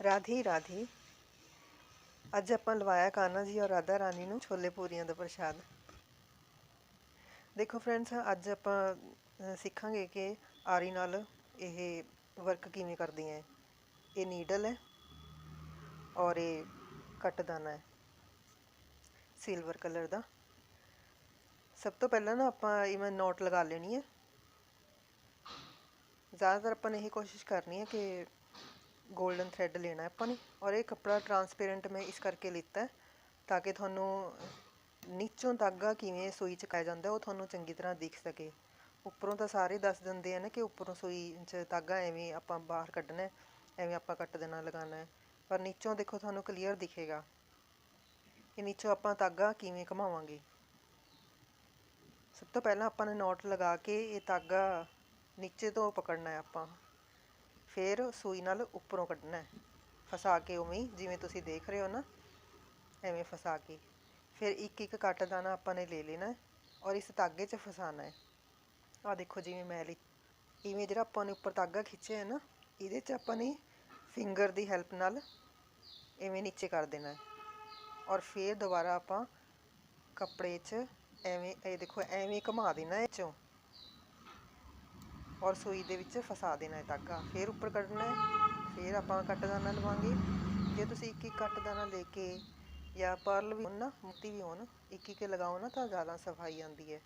ਰਾਧੇ ਰਾਧੇ। ਅੱਜ ਆਪਾਂ ਲਵਾਇਆ ਕਾਨਾ ਜੀ ਔਰ ਰਾਧਾ ਰਾਣੀ ਨੂੰ ਛੋਲੇ ਪੂਰੀਆਂ ਦਾ ਪ੍ਰਸ਼ਾਦ। ਦੇਖੋ ਫਰੈਂਡਸ, ਅੱਜ ਆਪਾਂ ਸਿੱਖਾਂਗੇ ਕਿ ਆਰੀ ਨਾਲ ਇਹ ਵਰਕ ਕਿਵੇਂ ਕਰਦੀਆਂ ਹੈ। ਇਹ ਨੀਡਲ ਹੈ ਔਰ ਇਹ ਕੱਟਦਾਨਾ ਹੈ, ਸਿਲਵਰ ਕਲਰ ਦਾ। ਸਭ ਤੋਂ ਪਹਿਲਾਂ ਨਾ ਆਪਾਂ ਇਵੇਂ ਨੋਟ ਲਗਾ ਲੈਣੀ ਹੈ। ਜ਼ਿਆਦਾਤਰ ਆਪਾਂ ਨੇ ਇਹ ਕੋਸ਼ਿਸ਼ ਕਰਨੀ ਹੈ ਕਿ ਗੋਲਡਨ ਥ੍ਰੈਡ ਲੈਣਾ ਆਪਾਂ ਨੇ ਔਰ ਇਹ ਕੱਪੜਾ ਟਰਾਂਸਪੇਰੈਂਟ ਮੈਂ ਇਸ ਕਰਕੇ ਲਿੱਤਾ ਤਾਂ ਕਿ ਤੁਹਾਨੂੰ ਨੀਚੋਂ ਧਾਗਾ ਕਿਵੇਂ ਸੂਈ ਚ ਕਾਇਆ ਜਾਂਦਾ ਉਹ ਤੁਹਾਨੂੰ ਚੰਗੀ ਤਰ੍ਹਾਂ ਦਿਖ ਸਕੇ। ਉੱਪਰੋਂ ਤਾਂ ਸਾਰੇ ਦੱਸ ਦਿੰਦੇ ਆ ਨਾ ਕਿ ਉੱਪਰੋਂ ਸੂਈ 'ਚ ਧਾਗਾ ਐਵੇਂ ਆਪਾਂ ਬਾਹਰ ਕੱਢਣਾ ਐਵੇਂ ਆਪਾਂ ਕੱਟ ਦੇਣਾ ਲਗਾਉਣਾ ਪਰ ਨੀਚੋਂ ਦੇਖੋ ਤੁਹਾਨੂੰ ਕਲੀਅਰ ਦਿਖੇਗਾ। ਕਿ ਨੀਚੋਂ ਆਪਾਂ ਧਾਗਾ ਕਿਵੇਂ ਘਮਾਵਾਂਗੇ। ਸਭ ਤੋਂ ਪਹਿਲਾਂ ਆਪਾਂ ਨੇ ਨੋਟ ਲਗਾ ਕੇ ਇਹ ਧਾਗਾ ਨੀਚੇ ਤੋਂ ਪਕੜਨਾ ਹੈ ਆਪਾਂ। ਫਿਰ ਸੂਈ ਨਾਲ ਉੱਪਰੋਂ ਕੱਢਣਾ ਫਸਾ ਕੇ ਉਵੇਂ ਜਿਵੇਂ ਤੁਸੀਂ ਦੇਖ ਰਹੇ ਹੋ ਨਾ, ਐਵੇਂ ਫਸਾ ਕੇ। ਫਿਰ ਇੱਕ ਇੱਕ ਕੱਟ ਦਾਣਾ ਆਪਾਂ ਨੇ ਲੈ ਲੈਣਾ ਔਰ ਇਸ ਧਾਗੇ 'ਚ ਫਸਾਣਾ ਹੈ। ਆ ਦੇਖੋ ਜਿਵੇਂ ਮੈਂ ਲਈ। ਇਵੇਂ ਜਿਹੜਾ ਆਪਾਂ ਨੇ ਉੱਪਰ ਧਾਗਾ ਖਿੱਚਿਆ ਹੈ ਨਾ, ਇਹਦੇ 'ਚ ਆਪਾਂ ਨੇ ਫਿੰਗਰ ਦੀ ਹੈਲਪ ਨਾਲ ਐਵੇਂ ਨੀਚੇ ਕਰ ਦੇਣਾ ਹੈ। ਔਰ ਫਿਰ ਦੁਬਾਰਾ ਆਪਾਂ ਕੱਪੜੇ 'ਚ ਐਵੇਂ, ਇਹ ਦੇਖੋ ਐਵੇਂ ਘੁਮਾ ਦੇਣਾ ਇਹ ਚੋਂ। ਔਰ ਸੂਈ ਦੇ ਵਿੱਚ ਫਸਾ ਦੇਣਾ ਹੈ ਧਾਗਾ। ਫਿਰ ਉੱਪਰ ਕੱਢਣਾ ਹੈ। ਫਿਰ ਆਪਾਂ ਕੱਟ ਕੱਟਦਾਨਾ ਲਵਾਂਗੇ। ਜੇ ਤੁਸੀਂ ਇੱਕ ਇੱਕ ਕੱਟ ਦਾਣਾ ਲੈ ਕੇ ਜਾਂ ਪਰਲ ਵੀ ਹੋਣ ਨਾ, ਮੁੱਤੀ ਵੀ ਹੋਣ, ਇੱਕ ਇੱਕ ਲਗਾਓ ਨਾ ਤਾਂ ਜ਼ਿਆਦਾ ਸਫ਼ਾਈ ਆਉਂਦੀ ਹੈ।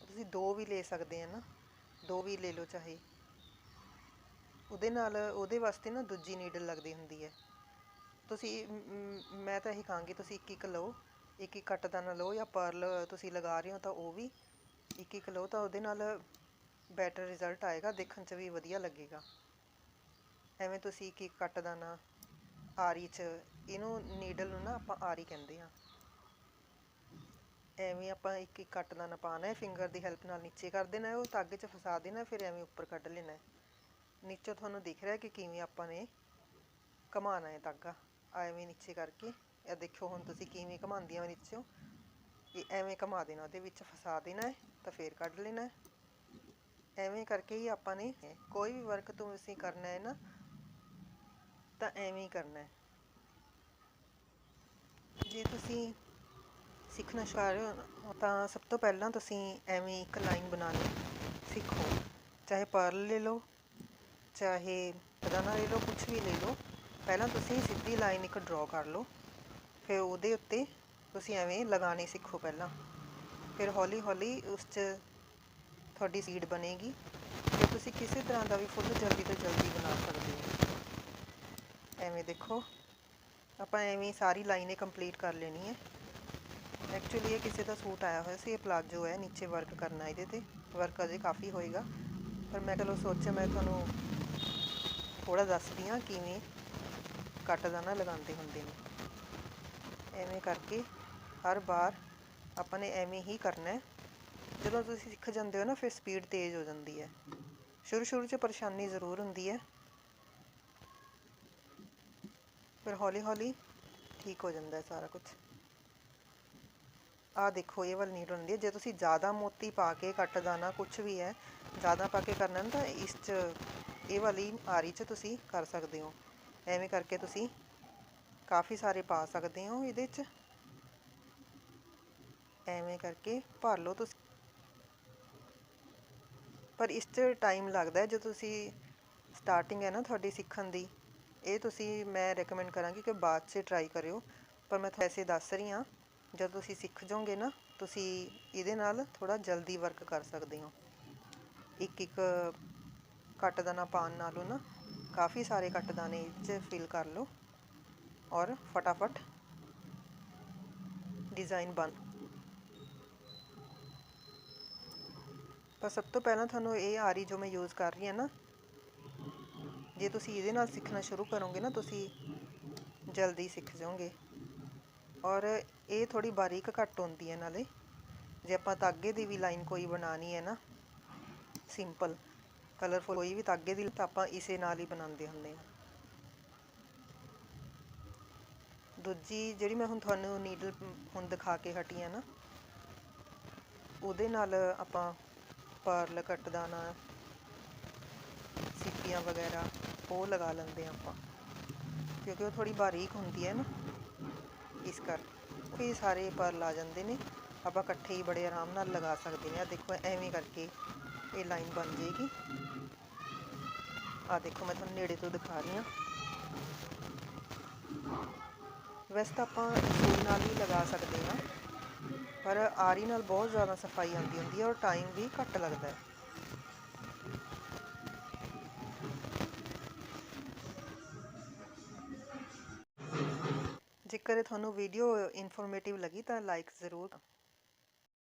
ਤੁਸੀਂ ਦੋ ਵੀ ਲੈ ਸਕਦੇ ਆ ਨਾ। ਦੋ ਵੀ ਲੈ ਲਓ ਚਾਹੇ। ਉਹਦੇ ਨਾਲ, ਉਹਦੇ ਵਾਸਤੇ ਨਾ ਦੂਜੀ ਨੀਡਲ ਲੱਗਦੀ ਹੁੰਦੀ ਹੈ। ਤੁਸੀਂ, ਮੈਂ ਤਾਂ ਇਹੀ ਕਹਾਂਗੀ, ਤੁਸੀਂ ਇੱਕ ਇੱਕ ਲਓ। ਇੱਕ ਇੱਕ ਕੱਟ ਦਾਣਾ ਲਓ ਜਾਂ ਪਰਲ ਤੁਸੀਂ ਲਗਾ ਰਹੇ ਹੋ ਤਾਂ ਉਹ ਵੀ ਇੱਕ ਇੱਕ ਲਓ ਤਾਂ ਉਹਦੇ ਨਾਲ ਬੈਟਰ ਰਿਜ਼ਲਟ ਆਏਗਾ, ਦੇਖਣ 'ਚ ਵੀ ਵਧੀਆ ਲੱਗੇਗਾ। ਐਵੇਂ ਤੁਸੀਂ ਇੱਕ ਇੱਕ ਕੱਟ ਕੱਟਦਾਨਾ ਆਰੀ 'ਚ, ਇਹਨੂੰ ਨੀਡਲ ਨੂੰ ਨਾ ਆਪਾਂ ਆਰੀ ਕਹਿੰਦੇ ਆ। ਐਵੇਂ ਆਪਾਂ ਇੱਕ ਇੱਕ ਕੱਟਦਾਨਾ ਪਾਣਾ ਹੈ ਫਿੰਗਰ ਦੀ ਹੈਲਪ ਨਾਲ ਨੀਚੇ ਕਰ ਦੇਣਾ ਉਹ ਧਾਗੇ 'ਚ ਫਸਾ ਦੇਣਾ ਫਿਰ ਐਵੇਂ ਉੱਪਰ ਕੱਢ ਲੈਣਾ ਹੈ। ਨੀਚੋਂ ਤੁਹਾਨੂੰ ਦਿਖ ਰਿਹਾ ਕਿ ਕਿਵੇਂ ਆਪਾਂ ਨੇ ਘਮਾਣਾ ਹੈ ਧਾਗਾ ਐਵੇਂ ਨੀਚੇ ਕਰਕੇ। ਇਹ ਦੇਖੋ ਹੁਣ ਤੁਸੀਂ ਕਿਵੇਂ ਘਮਾਉਂਦੀਆਂ ਹੋ ਨੀਚੋਂ। ਇਹ ਐਵੇਂ ਘਮਾ ਦੇਣਾ, ਉਹਦੇ ਵਿੱਚ ਫਸਾ ਦੇਣਾ ਹੈ। ਤਾਂ ਫੇਰ ਕੱਢ ਲੈਣਾ। ਐਵੇਂ ਕਰਕੇ ਹੀ ਆਪਾਂ ਨੇ ਕੋਈ ਵੀ ਵਰਕ ਤੁਸੀਂ ਕਰਨਾ ਹੈ ਨਾ, ਤਾਂ ਐਵੇਂ ਹੀ ਕਰਨਾ ਹੈ। ਜੇ ਤੁਸੀਂ ਸਿੱਖਣਾ ਚਾਹ ਰਹੇ ਹੋ, ਤਾਂ ਸਭ ਤੋਂ ਪਹਿਲਾਂ ਤੁਸੀਂ ਐਵੇਂ ਇੱਕ ਲਾਈਨ ਬਣਾਉਣੀ ਸਿੱਖੋ। ਚਾਹੇ ਪਰਲ ਲੈ ਲਓ, ਚਾਹੇ ਪਦਾਨਾ ਲੈ ਲਓ ਕੁਝ ਵੀ ਲੈ ਲਓ, ਪਹਿਲਾਂ ਤੁਸੀਂ ਸਿੱਧੀ ਲਾਈਨ ਇੱਕ ਡਰਾ ਕਰ ਲਓ। ਫਿਰ ਉਹਦੇ ਉੱਤੇ ਤੁਸੀਂ ਐਵੇਂ ਲਗਾਉਣੀ ਸਿੱਖੋ ਪਹਿਲਾਂ। ਫਿਰ ਹੌਲੀ ਹੌਲੀ ਉਸ 'ਚ ਤੁਹਾਡੀ ਸੀਡ ਬਣੇਗੀ ਤੇ ਤੁਸੀਂ ਕਿਸੇ ਤਰ੍ਹਾਂ ਦਾ ਵੀ ਫੁੱਲ ਜਲਦੀ ਤੋਂ ਜਲਦੀ ਬਣਾ ਸਕਦੇ ਹੋ। ਐਵੇਂ ਦੇਖੋ, ਆਪਾਂ ਐਵੇਂ ਹੀ ਸਾਰੀ ਲਾਈਨੇ ਕੰਪਲੀਟ ਕਰ ਲੈਣੀ ਹੈ। ਐਕਚੁਅਲੀ ਇਹ ਕਿਸੇ ਦਾ ਸੂਟ ਆਇਆ ਹੋਇਆ ਸੀ, ਇਹ ਪਲਾਜੋ ਹੈ, ਨੀਚੇ ਵਰਕ ਕਰਨਾ ਇਹਦੇ ਤੇ। ਵਰਕ ਅਜੇ ਕਾਫੀ ਹੋਏਗਾ, ਪਰ ਮੈਂ ਚਲੋ ਸੋਚਿਆ, ਮੈਂ ਤੁਹਾਨੂੰ ਥੋੜਾ ਦੱਸਦੀ ਹਾਂ ਕਿਵੇਂ ਕੱਟਦਾ ਨਾ ਲਗਾਉਂਦੇ ਹੁੰਦੇ ਨੇ। ਐਵੇਂ ਕਰਕੇ ਹਰ ਵਾਰ ਆਪਾਂ ਨੇ ਐਵੇਂ ਹੀ ਕਰਨਾ ਹੈ। ਜਦੋਂ ਤੁਸੀਂ ਸਿੱਖ ਜਾਂਦੇ ਹੋ ਨਾ, ਫਿਰ ਸਪੀਡ ਤੇਜ਼ ਹੋ ਜਾਂਦੀ ਹੈ। ਸ਼ੁਰੂ ਸ਼ੁਰੂ 'ਚ ਪਰੇਸ਼ਾਨੀ ਜ਼ਰੂਰ ਹੁੰਦੀ ਹੈ। ਫਿਰ ਹੌਲੀ ਹੌਲੀ ਠੀਕ ਹੋ ਜਾਂਦਾ ਹੈ ਸਾਰਾ ਕੁਝ ਆਹ ਦੇਖੋ, ਇਹ ਵਾਲੀ ਨੀਡ ਹੁੰਦੀ ਹੈ ਜੇ ਤੁਸੀਂ ਜ਼ਿਆਦਾ ਮੋਤੀ ਪਾ ਕੇ ਕੱਟ ਦਾਣਾ ਕੁਝ ਵੀ ਹੈ, ਜ਼ਿਆਦਾ ਪਾ ਕੇ ਕਰਨਾ ਤਾਂ ਇਸ 'ਚ ਇਹ ਵਾਲੀ ਆਰੀ 'ਚ ਤੁਸੀਂ ਕਰ ਸਕਦੇ ਹੋ। ਐਵੇਂ ਕਰਕੇ ਤੁਸੀਂ ਕਾਫੀ ਸਾਰੇ ਪਾ ਸਕਦੇ ਹੋ ਇਹਦੇ 'ਚ। ਐਵੇਂ ਕਰਕੇ ਭਰ ਲਓ ਤੁਸੀਂ। ਪਰ ਇਸ 'ਚ ਟਾਈਮ ਲੱਗਦਾ ਹੈ ਜਦੋਂ ਤੁਸੀਂ ਸਟਾਰਟਿੰਗ ਹੈ ਨਾ ਤੁਹਾਡੀ ਸਿੱਖਣ ਦੀ, ਇਹ ਤੁਸੀਂ, ਮੈਂ ਰეკਮੈਂਡ ਕਰਾਂਗੀ ਕਿ ਬਾਅਦ 'ਚ ਟਰਾਈ ਕਰਿਓ। ਪਰ ਮੈਂ ਤੁਹਾਨੂੰ ਐਸੇ ਦੱਸ ਰਹੀ ਹਾਂ, ਜਦੋਂ ਤੁਸੀਂ ਸਿੱਖ ਜਾਓਗੇ ਨਾ, ਤੁਸੀਂ ਇਹਦੇ ਨਾਲ ਥੋੜਾ ਜਲਦੀ ਵਰਕ ਕਰ ਸਕਦੇ ਹੋ। ਇੱਕ ਇੱਕ ਕੱਟ ਦਾਣਾ ਪਾਉਣ ਨਾਲੋਂ ਨਾ, ਕਾਫੀ ਸਾਰੇ ਕੱਟ ਦਾਣੇ ਇਹ 'ਚ ਫਿਲ ਕਰ ਲਓ ਔਰ ਫਟਾਫਟ ਡਿਜ਼ਾਈਨ ਬਣ ਪਰ ਸਭ ਤੋਂ ਪਹਿਲਾਂ ਤੁਹਾਨੂੰ ਇਹ ਆਰੀ ਜੋ ਮੈਂ ਯੂਜ਼ ਕਰ ਰਹੀ ਹਾਂ ਨਾ, ਜੇ ਤੁਸੀਂ ਇਹਦੇ ਨਾਲ ਸਿੱਖਣਾ ਸ਼ੁਰੂ ਕਰੋਗੇ ਨਾ, ਤੁਸੀਂ ਜਲਦੀ ਸਿੱਖ ਜਾਓਗੇ। ਔਰ ਇਹ ਥੋੜੀ ਬਾਰੀਕ ਘੱਟ ਹੁੰਦੀ ਹੈ ਨਾਲੇ। ਜੇ ਆਪਾਂ ਤਾਗੇ ਦੀ ਵੀ ਲਾਈਨ ਕੋਈ ਬਣਾਣੀ ਹੈ ਨਾ ਸਿੰਪਲ ਕਲਰਫੁਲ ਕੋਈ ਵੀ ਤਾਗੇ ਦੀ, ਤਾਂ ਆਪਾਂ ਇਸੇ ਨਾਲ ਹੀ ਬਣਾਉਂਦੇ ਹੁੰਦੇ ਹਾਂ। ਦੂਜੀ ਜਿਹੜੀ ਮੈਂ ਹੁਣ ਤੁਹਾਨੂੰ ਨੀਡਲ ਹੁਣ ਦਿਖਾ ਕੇ ਹਟੀ ਆ ਨਾ, ਉਹਦੇ ਨਾਲ ਆਪਾਂ ਪਰਲ ਕੱਟ ਦਾਣਾ ਸਿੱਪੀ ਵਗੈਰਾ, ਉਹ ਲਗਾ ਲੈਂਦੇ ਹਾਂ ਆਪਾਂ। ਕਿਉਂਕਿ ਉਹ ਥੋੜੀ ਬਾਰੀਕ ਹੁੰਦੀ ਹੈ ਨਾ, ਇਸ ਕਰ ਵੀ ਸਾਰੇ ਪਰਲ ਆ ਜਾਂਦੇ ਨੇ। ਆਪਾਂ ਇਕੱਠੇ ਹੀ ਬੜੇ ਆਰਾਮ ਨਾਲ ਲਗਾ ਸਕਦੇ ਨੇ। ਆ ਦੇਖੋ, ਐਵੇਂ ਕਰਕੇ ਇਹ ਲਾਈਨ ਬਣ ਜਾਏਗੀ। ਆ ਦੇਖੋ, ਮੈਂ ਤੁਹਾਨੂੰ ਨੇੜੇ ਤੋਂ ਦਿਖਾ ਰਹੀ ਹਾਂ। ਵੈਸੇ ਤਾਂ ਆਪਾਂ ਸੂਈ ਨਾਲ ਵੀ ਲਗਾ ਸਕਦੇ ਹਾਂ। ਪਰ ਆਰੀ ਨਾਲ ਬਹੁਤ ਜ਼ਿਆਦਾ ਸਫ਼ਾਈ ਆਉਂਦੀ ਹੁੰਦੀ ਹੈ ਔਰ ਟਾਈਮ ਵੀ ਘੱਟ ਲੱਗਦਾ ਹੈ। ਜੇਕਰ ਤੁਹਾਨੂੰ ਵੀਡੀਓ ਇਨਫੋਰਮੇਟਿਵ ਲੱਗੀ ਤਾਂ ਲਾਈਕ ਜ਼ਰੂਰ